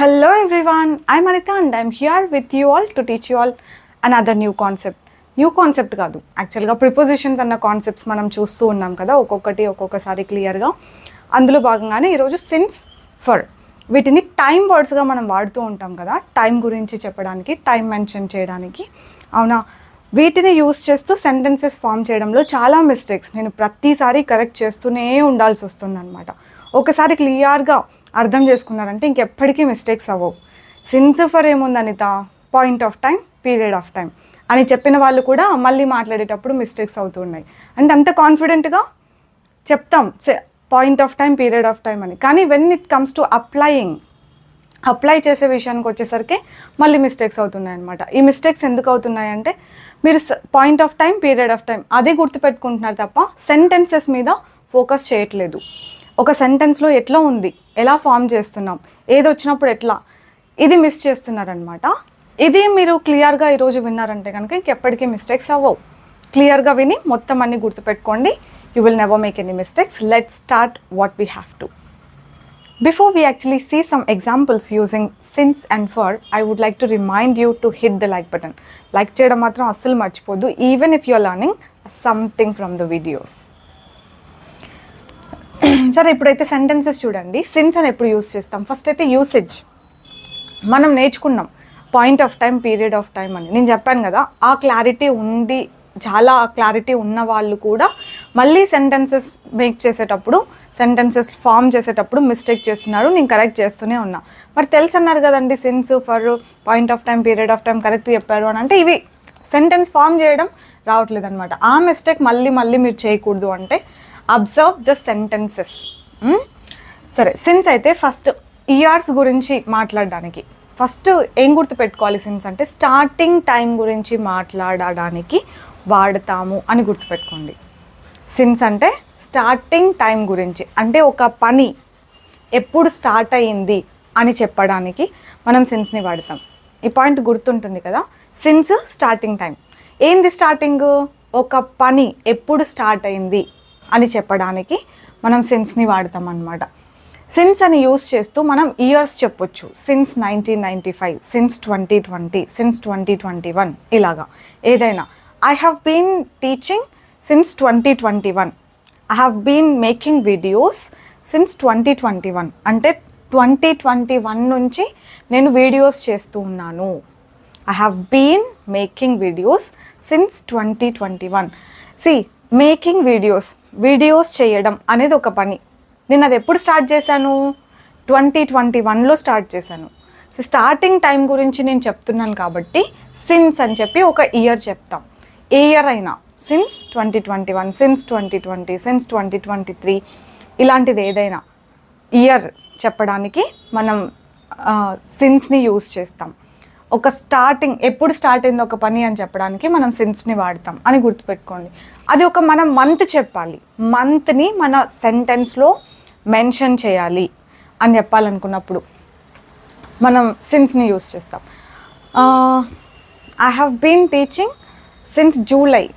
Hello everyone, I'm Anita and I'm here with you all to teach you all another new concept. New concept కాదు. యాక్చువల్గా prepositions అన్న concepts మనం చూస్తూ ఉన్నాం కదా ఒక్కొక్కటి ఒక్కొక్కసారి క్లియర్గా అందులో భాగంగానే ఈరోజు సిన్స్ ఫర్ వీటిని టైం వర్డ్స్గా మనం వాడుతూ ఉంటాం కదా టైం గురించి చెప్పడానికి టైం మెన్షన్ చేయడానికి. అవునా? వీటిని యూస్ చేస్తూ సెంటెన్సెస్ ఫామ్ చేయడంలో చాలా మిస్టేక్స్ నేను ప్రతిసారి కరెక్ట్ చేస్తూనే ఉండాల్సి వస్తుంది అనమాట ఒకసారి క్లియర్గా అర్థం చేసుకున్నారంటే ఇంకెప్పటికీ మిస్టేక్స్ అవ్వవు. సిన్స్ ఫర్ ఏముంది Anitha? Point of time period of time అని చెప్పిన వాళ్ళు కూడా మళ్ళీ మాట్లాడేటప్పుడు మిస్టేక్స్ అవుతున్నాయి అంటే అంత కాన్ఫిడెంట్గా చెప్తాం. Point of time period of time అని. కానీ when it comes to applying apply చేసే విషయానికి వచ్చేసరికి మళ్ళీ మిస్టేక్స్ అవుతున్నాయి అనమాట ఈ మిస్టేక్స్ ఎందుకు అవుతున్నాయి అంటే మీరు point of time period of time అదే గుర్తుపెట్టుకుంటున్నారు తప్ప సెంటెన్సెస్ మీద ఫోకస్ చేయట్లేదు. ఒక సెంటెన్స్లో ఎట్లా ఉంది? ఎలా ఫామ్ చేస్తున్నాం? ఏది వచ్చినప్పుడు ఎట్లా? ఇది మిస్ చేస్తున్నారనమాట ఇది మీరు క్లియర్గా ఈరోజు విన్నారంటే కనుక ఇంకెప్పటికీ మిస్టేక్స్ అవ్వవు. క్లియర్గా విని మొత్తం అన్ని గుర్తుపెట్టుకోండి. You will never make any mistakes let start what we have to Before we actually see some examples using since and for, I would like to remind you to hit the like button. Like చేయడం మాత్రం అస్సలు మర్చిపోద్దు. Even if you're learning something from the videos సరే ఇప్పుడైతే sentences చూడండి since అని ఎప్పుడు use చేస్తాం? ఫస్ట్ అయితే యూసేజ్ మనం నేర్చుకున్నాం point of time period of time అని. నేను చెప్పాను కదా ఆ క్లారిటీ ఉండి చాలా క్లారిటీ ఉన్న వాళ్ళు కూడా మళ్ళీ సెంటెన్సెస్ మేక్ చేసేటప్పుడు సెంటెన్సెస్ ఫామ్ చేసేటప్పుడు మిస్టేక్ చేస్తున్నారు నేను కరెక్ట్ చేస్తూనే ఉన్నా. మరి తెలుసు అన్నారు కదండి since for point of time period of time correct చెప్పారు అని అంటే ఇవి సెంటెన్స్ ఫామ్ చేయడం రావట్లేదు అనమాట ఆ మిస్టేక్ మళ్ళీ మళ్ళీ మీరు చేయకూడదు అంటే అబ్జర్వ్ ద సెంటెన్సెస్ సరే సిన్స్ అయితే ఫస్ట్ ఇయర్స్ గురించి మాట్లాడడానికి ఫస్ట్ ఏం గుర్తుపెట్టుకోవాలి సిన్స్ అంటే స్టార్టింగ్ టైం గురించి మాట్లాడడానికి వాడతాము అని గుర్తుపెట్టుకోండి సిన్స్ అంటే స్టార్టింగ్ టైం గురించి అంటే ఒక పని ఎప్పుడు స్టార్ట్ అయ్యింది అని చెప్పడానికి మనం సిన్స్ని వాడతాం. ఈ పాయింట్ గుర్తుంటుంది కదా? సిన్స్ స్టార్టింగ్ టైం ఏంది స్టార్టింగ్ ఒక పని ఎప్పుడు స్టార్ట్ అయింది అని చెప్పడానికి మనం సిన్స్ని వాడతాం అన్నమాట సిన్స్ అని యూస్ చేస్తూ మనం ఇయర్స్ చెప్పొచ్చు. Since nineteen ninety five since twenty twenty since twenty twenty one ఇలాగా. ఏదైనా. I have been teaching since twenty twenty one I have been making videos since twenty twenty one అంటే twenty twenty one నుంచి నేను videos చేస్తూ ఉన్నాను. I have been making videos since twenty twenty one see making videos videos చేయడం అనేది ఒక పని. నేను అది ఎప్పుడు స్టార్ట్ చేశాను? ట్వంటీ ట్వంటీ వన్లో స్టార్ట్ చేశాను. సో స్టార్టింగ్ టైం గురించి నేను చెప్తున్నాను కాబట్టి సిన్స్ అని చెప్పి ఒక ఇయర్ చెప్తాం. ఏ ఇయర్ అయినా since twenty twenty one since twenty twenty since twenty twenty three ఇలాంటిది ఏదైనా ఇయర్ చెప్పడానికి మనం సిన్స్ని యూస్ చేస్తాం. ఒక స్టార్టింగ్ ఎప్పుడు స్టార్ట్ అయింది ఒక పని అని చెప్పడానికి మనం సిన్స్ని వాడతాం అని గుర్తుపెట్టుకోండి. అది ఒక మనం మంత్ చెప్పాలి. మంత్ని మన సెంటెన్స్లో మెన్షన్ చేయాలి అని చెప్పాలనుకున్నప్పుడు మనం సిన్స్ని యూస్ చేస్తాం. I have been teaching since July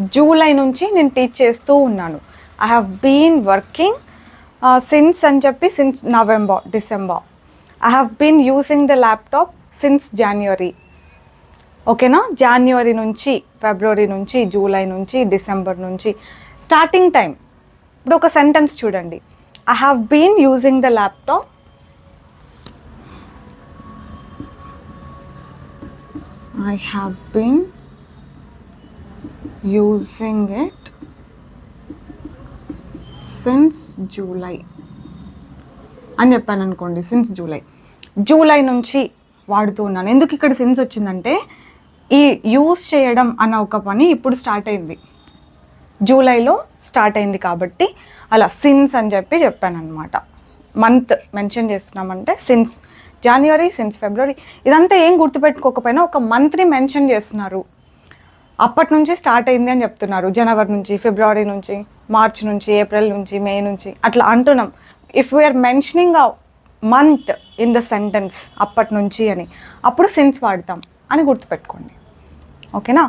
July నుంచి నేను టీచ్ చేస్తూ ఉన్నాను. I have been working since అని చెప్పి since November December I have been using the laptop since January ఓకేనా జాన్యువరి నుంచి ఫిబ్రవరి నుంచి జూలై నుంచి డిసెంబర్ నుంచి స్టార్టింగ్ టైం ఇప్పుడు ఒక సెంటెన్స్ చూడండి I have been using the laptop I have been using it since July అని చెప్పాను అనుకోండి సిన్స్ జూలై జూలై నుంచి వాడుతూ ఉన్నాను. ఎందుకు ఇక్కడ సిన్స్ వచ్చిందంటే ఈ యూస్ చేయడం అన్న ఒక పని ఇప్పుడు స్టార్ట్ అయింది. జూలైలో స్టార్ట్ అయింది కాబట్టి అలా సిన్స్ అని చెప్పి చెప్పాను అనమాట మంత్ మెన్షన్ చేస్తున్నామంటే సిన్స్. January since February. ఇదంతా ఏం గుర్తుపెట్టుకోకపోయినా ఒక మంత్ని మెన్షన్ చేస్తున్నారు. అప్పటి నుంచి స్టార్ట్ అయింది అని చెప్తున్నారు. జనవరి నుంచి ఫిబ్రవరి నుంచి మార్చ్ నుంచి ఏప్రిల్ నుంచి మే నుంచి అట్లా అంటున్నాం. If we're mentioning month in the sentence అప్పటి నుంచి అని. అప్పుడు సిన్స్ వాడతాం అని గుర్తుపెట్టుకోండి. ఓకేనా?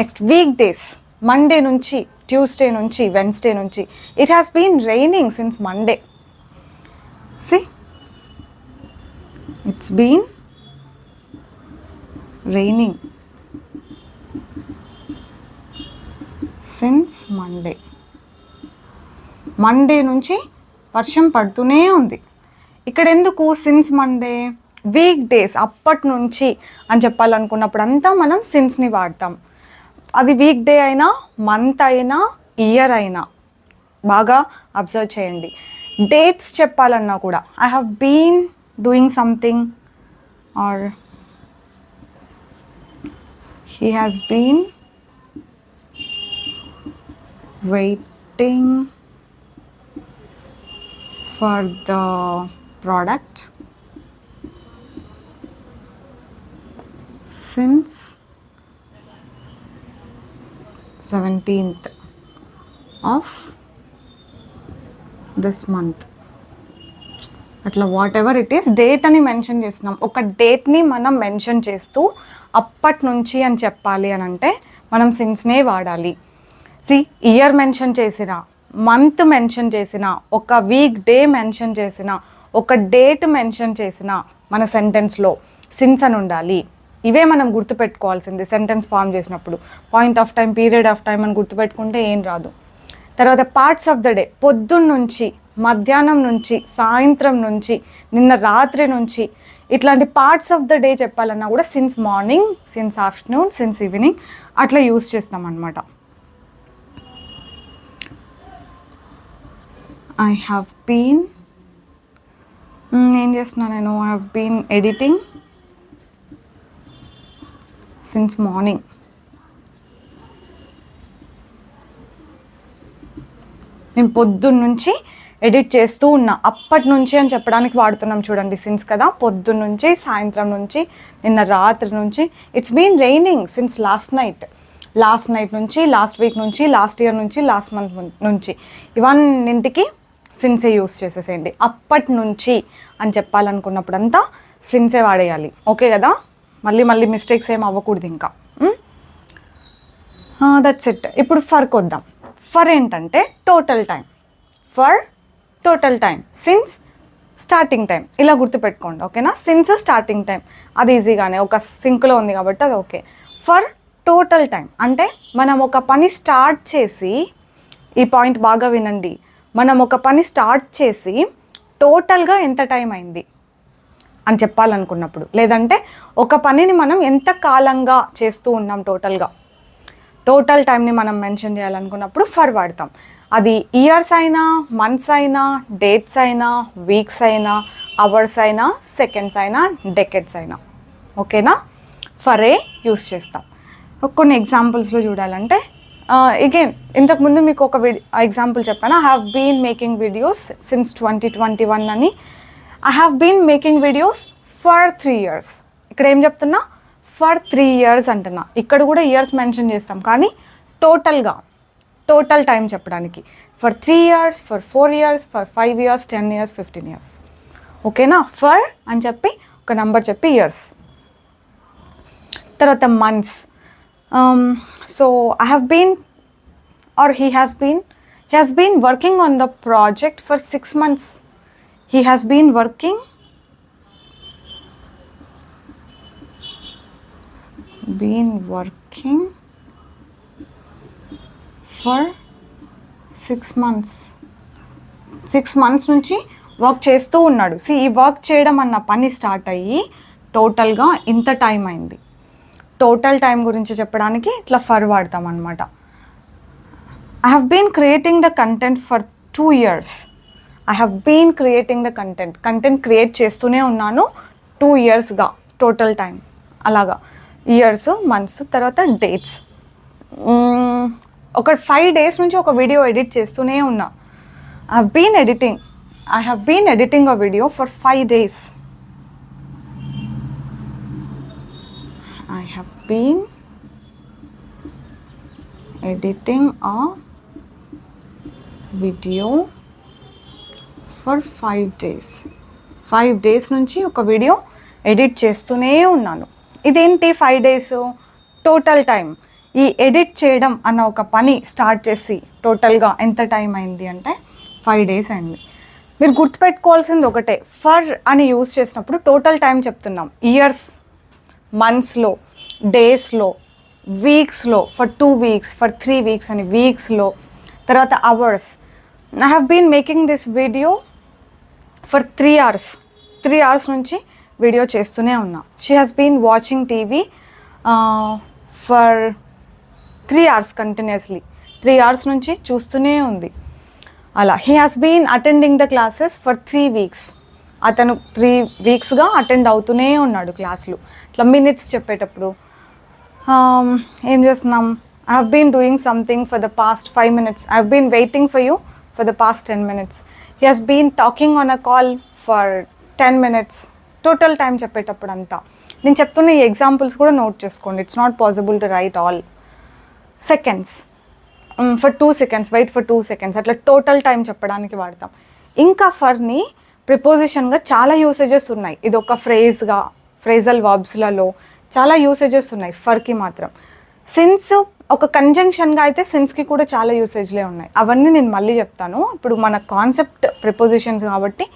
నెక్స్ట్ వీక్ డేస్ మండే నుంచి ట్యూస్డే నుంచి వెన్స్డే నుంచి it has been raining since Monday see it's been raining since Monday Monday నుంచి వర్షం పడుతూనే ఉంది. ఇక్కడ ఎందుకు సిన్స్ మండే వీక్ డేస్ అప్పటి నుంచి అని చెప్పాలనుకున్నప్పుడు అంతా మనం సిన్స్ని వాడతాం. అది వీక్ డే అయినా మంత్ అయినా ఇయర్ అయినా. బాగా అబ్జర్వ్ చేయండి. డేట్స్ చెప్పాలన్నా కూడా I have been doing something or he has been waiting for the product since 17th of this month. అట్లా whatever it is date అని మెన్షన్ చేస్తున్నాం. ఒక డేట్ని మనం మెన్షన్ చేస్తూ అప్పటి నుంచి అని చెప్పాలి అని అంటే మనం సిన్స్నే వాడాలి. సి ఇయర్ మెన్షన్ చేసిన మంత్ మెన్షన్ చేసిన ఒక వీక్ డే మెన్షన్ చేసిన ఒక డేట్ మెన్షన్ చేసిన మన సెంటెన్స్లో సిన్స్ అని ఉండాలి. ఇవే మనం గుర్తుపెట్టుకోవాల్సింది సెంటెన్స్ ఫామ్ చేసినప్పుడు. Point of time period of time అని గుర్తుపెట్టుకుంటే ఏం రాదు. తర్వాత పార్ట్స్ ఆఫ్ ద డే పొద్దున్న నుంచి మధ్యాహ్నం నుంచి సాయంత్రం నుంచి నిన్న రాత్రి నుంచి ఇట్లాంటి పార్ట్స్ ఆఫ్ ద డే చెప్పాలన్నా కూడా since morning since afternoon since evening అట్లా యూస్ చేస్తాం అనమాట ఐ హ్యావ్ బీన్ ఏం చేస్తున్నా నేను? I have been editing since morning నేను పొద్దున్న నుంచి ఎడిట్ చేస్తూ ఉన్నా. అప్పటి నుంచి అని చెప్పడానికి వాడుతున్నాం చూడండి సిన్స్ కదా. పొద్దున్న నుంచి సాయంత్రం నుంచి నిన్న రాత్రి నుంచి. It's been raining since last night last night నుంచి లాస్ట్ వీక్ నుంచి లాస్ట్ ఇయర్ నుంచి లాస్ట్ మంత్ నుంచి. ఇవన్నింటికి సిన్సే యూస్ చేసేసేయండి. అప్పటి నుంచి అని చెప్పాలనుకున్నప్పుడంతా సిన్సే వాడేయాలి. ఓకే కదా? మళ్ళీ మళ్ళీ మిస్టేక్స్ ఏం అవ్వకూడదు ఇంకా. దట్స్ ఇట్ ఇప్పుడు ఫర్ వద్దాం. ఫర్ ఏంటంటే total time for total time since starting time ఇలా గుర్తుపెట్టుకోండి ఓకేనా సిన్స్ స్టార్టింగ్ టైం అది ఈజీగానే ఒక సింక్లో ఉంది కాబట్టి అది ఓకే ఫర్ టోటల్ టైం అంటే మనం ఒక పని స్టార్ట్ చేసి ఈ పాయింట్ బాగా వినండి. మనం ఒక పని స్టార్ట్ చేసి టోటల్గా ఎంత టైం అయింది అని చెప్పాలనుకున్నప్పుడు? లేదంటే ఒక పనిని మనం ఎంత కాలంగా చేస్తూ ఉన్నాం టోటల్గా? టోటల్ టైంని మనం మెన్షన్ చేయాలనుకున్నప్పుడు ఫర్ వాడతాం. అది ఇయర్స్ అయినా మంత్స్ అయినా డేట్స్ అయినా వీక్స్ అయినా అవర్స్ అయినా సెకండ్స్ అయినా డెకెట్స్ అయినా. ఓకేనా? ఫరే యూస్ చేస్తాం. కొన్ని ఎగ్జాంపుల్స్లో చూడాలంటే Uh, ఇగేన్ ఇంతకుముందు మీకు ఒక ఎగ్జాంపుల్ చెప్పాను. I have been making videos since twenty twenty one అని. I have been making videos for three years ఇక్కడ ఏం చెప్తున్నా? ఫర్ త్రీ ఇయర్స్ అంటున్నా. ఇక్కడ కూడా ఇయర్స్ మెన్షన్ చేస్తాం. కానీ టోటల్గా టోటల్ టైం చెప్పడానికి. For three years for four years for five years ten years fifteen years ఓకేనా ఫర్ అని చెప్పి ఒక నెంబర్ చెప్పి ఇయర్స్ తర్వాత months so I have been or he has been he has been working on the project for six months he has been working been working for six months six months నుంచి work చేస్తూ ఉన్నాడు. C ఈ work చేయడం అన్న పని start అయ్యి టోటల్గా ఇంత టైం అయింది. టోటల్ టైం గురించి చెప్పడానికి ఇట్లా ఫర్ వాడతాం అనమాట I have been creating the content for two years I have been creating the content content create చేస్తూనే ఉన్నాను టూ ఇయర్స్గా టోటల్ టైం అలాగా. ఇయర్స్ మంత్స్ తర్వాత డేట్స్ ఒక ఫైవ్ డేస్ నుంచి ఒక వీడియో ఎడిట్ చేస్తూనే ఉన్నా. I have been editing I have been editing a video for five days have been editing editing video video for five days five days నుంచి ఒక video edit చేస్తూనే ఉన్నాను. ఇదేంటి ఫైవ్ డేస్ టోటల్ టైం ఈ edit చేయడం అన్న ఒక పని స్టార్ట్ చేసి టోటల్గా ఎంత టైం అయింది అంటే ఫైవ్ డేస్ అయింది. మీరు గుర్తుపెట్టుకోవాల్సింది ఒకటే. ఫర్ అని యూజ్ చేసినప్పుడు టోటల్ టైం చెప్తున్నాం. ఇయర్స్ మంత్స్లో డేస్లో వీక్స్లో for two weeks for three weeks అని వీక్స్లో తర్వాత hours. I have been making this video for three hours three hours నుంచి వీడియో చేస్తూనే ఉన్నా. She has been watching TV for three hours continuously three hours నుంచి చూస్తూనే ఉంది. అలా. He has been attending the classes for three weeks అతను three వీక్స్గా attend అవుతూనే ఉన్నాడు క్లాసులు ఇట్లా మినిట్స్ చెప్పేటప్పుడు. ఏం చేస్తున్నాం? I have been doing something for the past five minutes I have been waiting for you for the past ten minutes he has been talking on a call for ten minutes total time చెప్పేటప్పుడు అంతా నేను చెప్తున్న ఈ examples కూడా note చేసుకోండి. It's not possible to write all seconds for two seconds wait for two seconds అట్లా total time చెప్పడానికి వాడతాం. ఇంకా ఫర్ని ప్రిపోజిషన్గా చాలా యూసేజెస్ ఉన్నాయి. ఇది ఒక ఫ్రేజ్గా ఫ్రేజల్ వర్బ్స్లలో చాలా యూసేజెస్ ఉన్నాయి ఫర్కి మాత్రం. సిన్స్ ఒక కంజంక్షన్గా అయితే సిన్స్కి కూడా చాలా యూసేజ్లే ఉన్నాయి. అవన్నీ నేను మళ్ళీ చెప్తాను. ఇప్పుడు మన కాన్సెప్ట్ ప్రిపోజిషన్స్ కాబట్టి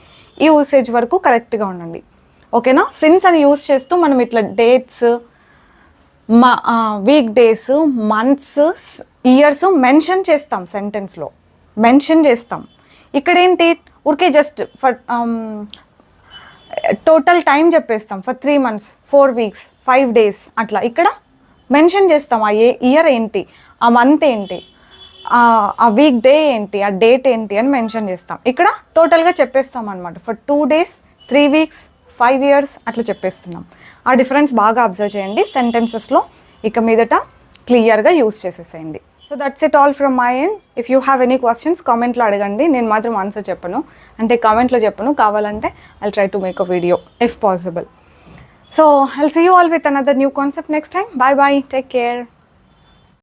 ఈ యూసేజ్ వరకు కరెక్ట్గా ఉండండి. ఓకేనా సిన్స్ అని యూస్ చేస్తూ మనం ఇట్లా డేట్స్ మా week days months years mention చేస్తాం సెంటెన్స్లో మెన్షన్ చేస్తాం. ఇక్కడ ఏంటి? ఊరికే జస్ట్ ఫర్ టోటల్ టైం చెప్పేస్తాం for three months four weeks five days అట్లా. ఇక్కడ మెన్షన్ చేస్తాం ఆ ఏ ఇయర్ ఏంటి ఆ మంత్ ఏంటి ఆ- వీక్ డే ఏంటి ఆ డేట్ ఏంటి అని మెన్షన్ చేస్తాం. ఇక్కడ టోటల్గా చెప్పేస్తాం అనమాట for two days three weeks five years అట్లా చెప్పేస్తున్నాం. ఆ డిఫరెన్స్ బాగా అబ్జర్వ్ చేయండి సెంటెన్సెస్లో ఇక మీదట క్లియర్గా యూస్ చేసేసేయండి. So that's it all from my end if you have any questions కామెంట్లో అడగండి. నేను మాత్రం ఆన్సర్ చెప్పను. అంటే కామెంట్లో చెప్పను. కావాలంటే I try to make a video if possible so I'll see you all with another new concept next time bye bye take care